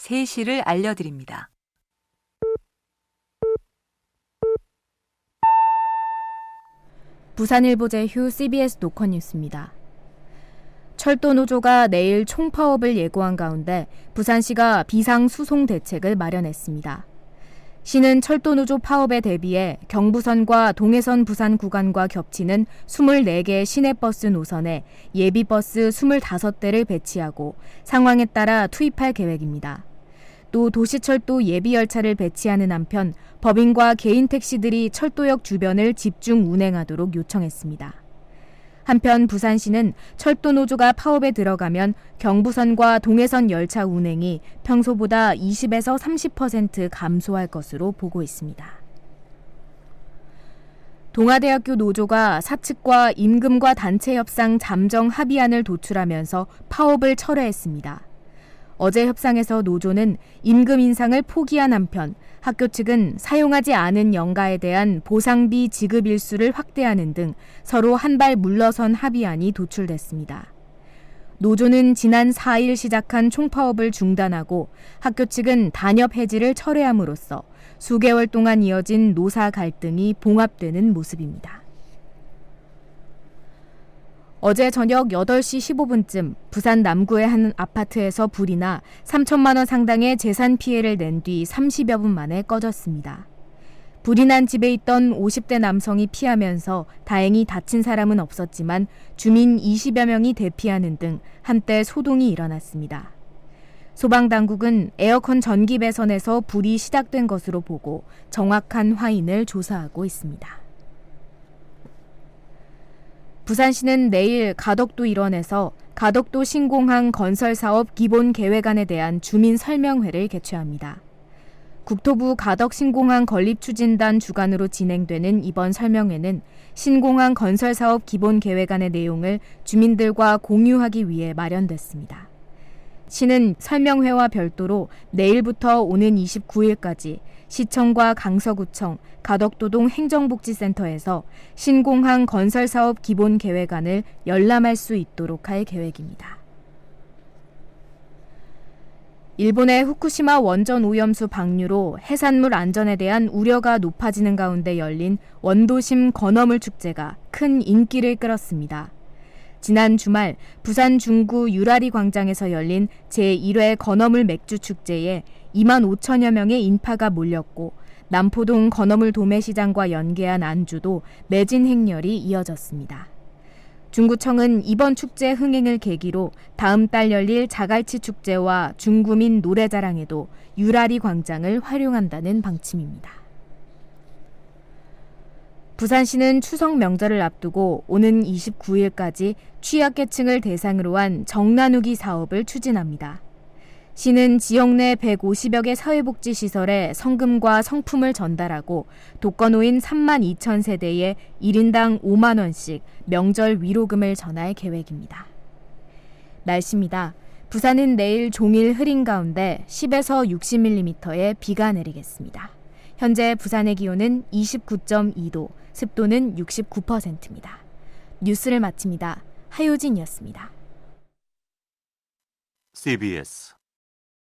세시를 알려드립니다. 부산일보 제휴 CBS 노컷 뉴스입니다. 철도 노조가 내일 총파업을 예고한 가운데 부산시가 비상 수송 대책을 마련했습니다. 시는 철도 노조 파업에 대비해 경부선과 동해선 부산 구간과 겹치는 24개 시내버스 노선에 예비버스 25대를 배치하고 상황에 따라 투입할 계획입니다. 또 도시철도 예비열차를 배치하는 한편 법인과 개인 택시들이 철도역 주변을 집중 운행하도록 요청했습니다. 한편 부산시는 철도 노조가 파업에 들어가면 경부선과 동해선 열차 운행이 평소보다 20에서 30% 감소할 것으로 보고 있습니다. 동아대학교 노조가 사측과 임금과 단체 협상 잠정 합의안을 도출하면서 파업을 철회했습니다. 어제 협상에서 노조는 임금 인상을 포기한 한편 학교 측은 사용하지 않은 연가에 대한 보상비 지급 일수를 확대하는 등 서로 한 발 물러선 합의안이 도출됐습니다. 노조는 지난 4일 시작한 총파업을 중단하고 학교 측은 단협 해지를 철회함으로써 수개월 동안 이어진 노사 갈등이 봉합되는 모습입니다. 어제 저녁 8시 15분쯤 부산 남구의 한 아파트에서 불이 나 3천만 원 상당의 재산 피해를 낸 뒤 30여 분 만에 꺼졌습니다. 불이 난 집에 있던 50대 남성이 피하면서 다행히 다친 사람은 없었지만 주민 20여 명이 대피하는 등 한때 소동이 일어났습니다. 소방당국은 에어컨 전기 배선에서 불이 시작된 것으로 보고 정확한 화인을 조사하고 있습니다. 부산시는 내일 가덕도 일원에서 가덕도 신공항 건설 사업 기본 계획안에 대한 주민 설명회를 개최합니다. 국토부 가덕 신공항 건립 추진단 주관으로 진행되는 이번 설명회는 신공항 건설 사업 기본 계획안의 내용을 주민들과 공유하기 위해 마련됐습니다. 시는 설명회와 별도로 내일부터 오는 29일까지 시청과 강서구청, 가덕도동 행정복지센터에서 신공항 건설사업 기본 계획안을 열람할 수 있도록 할 계획입니다. 일본의 후쿠시마 원전 오염수 방류로 해산물 안전에 대한 우려가 높아지는 가운데 열린 원도심 건어물 축제가 큰 인기를 끌었습니다. 지난 주말 부산 중구 유라리 광장에서 열린 제1회 건어물 맥주 축제에 2만 5천여 명의 인파가 몰렸고 남포동 건어물 도매시장과 연계한 안주도 매진 행렬이 이어졌습니다. 중구청은 이번 축제 흥행을 계기로 다음 달 열릴 자갈치 축제와 중구민 노래자랑에도 유라리 광장을 활용한다는 방침입니다. 부산시는 추석 명절을 앞두고 오는 29일까지 취약계층을 대상으로 한 정나누기 사업을 추진합니다. 시는 지역 내 150여 개 사회복지시설에 성금과 성품을 전달하고 독거노인 3만 2천 세대에 1인당 5만 원씩 명절 위로금을 전할 계획입니다. 날씨입니다. 부산은 내일 종일 흐린 가운데 10에서 60mm의 비가 내리겠습니다. 현재 부산의 기온은 29.2도, 습도는 69%입니다. 뉴스를 마칩니다. 하효진이었습니다. CBS